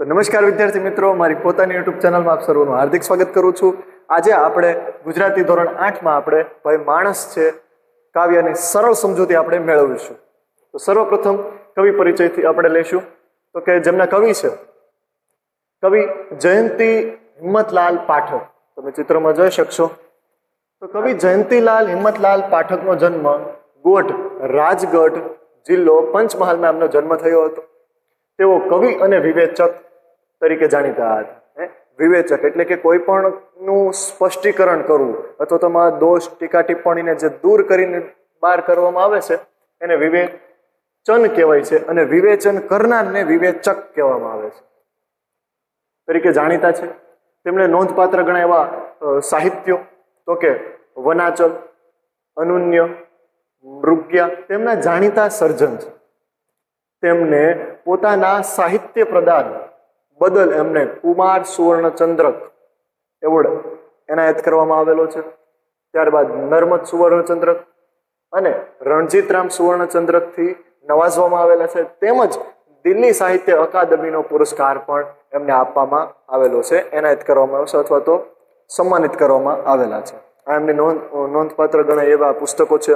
તો નમસ્કાર વિદ્યાર્થી મિત્રો, મારી પોતાની યુટ્યુબ ચેનલમાં આપ સર્વનું હાર્દિક સ્વાગત કરું છું. આજે આપણે ગુજરાતી ધોરણ આઠમાં આપણે ભાઈ માણસ છે, કાવ્યની સરળ સમજૂતી આપણે મેળવીશું. તો સર્વપ્રથમ કવિ પરિચયથી આપણે લઈશું. તો કે જેમના કવિ છે, કવિ જયંતી હિંમતલાલ પાઠક. તમે ચિત્રમાં જોઈ શકશો. તો કવિ જયંતીલાલ હિંમતલાલ પાઠકનો જન્મ ગોઠ રાજગઢ જિલ્લો પંચમહાલમાં એમનો જન્મ થયો હતો. તેઓ કવિ અને વિવેચક તરીકે જાણીતા હતા? વિવેચક એટલે કે કોઈ પણ નું સ્પષ્ટીકરણ કરવું અથવા તમારા દોષ, ટીકા, ટિપ્પણીને જે દૂર કરીને બહાર કરવામાં આવે છે, એને વિવેચન કહેવાય છે અને વિવેચન કરનારને વિવેચક કહેવામાં આવે છે. તરીકે જાણીતા છે. તેમણે નોંધપાત્ર ઘણા એવા સાહિત્યો, તો કે વનાચલ, અનુન્ય, મૃગ્યા, તેમના જાણીતા સર્જન છે. તેમને પોતાના સાહિત્ય પ્રદાન બદલ એમને કુમાર સુવર્ણચંદ્રક એવોર્ડ એનાયત કરવામાં આવેલો છે. ત્યારબાદ નર્મદ સુવર્ણચંદ્રક અને રણજીતરામ સુવર્ણચંદ્રકથી નવાજવામાં આવેલા છે. તેમજ દિલ્હી સાહિત્ય અકાદમીનો પુરસ્કાર પણ એમને આપવામાં આવેલો છે. એનાયત કરવામાં આવ્યો છે અથવા તો સન્માનિત કરવામાં આવેલા છે. આ એમની નોંધ નોંધપાત્ર ઘણા એવા પુસ્તકો છે.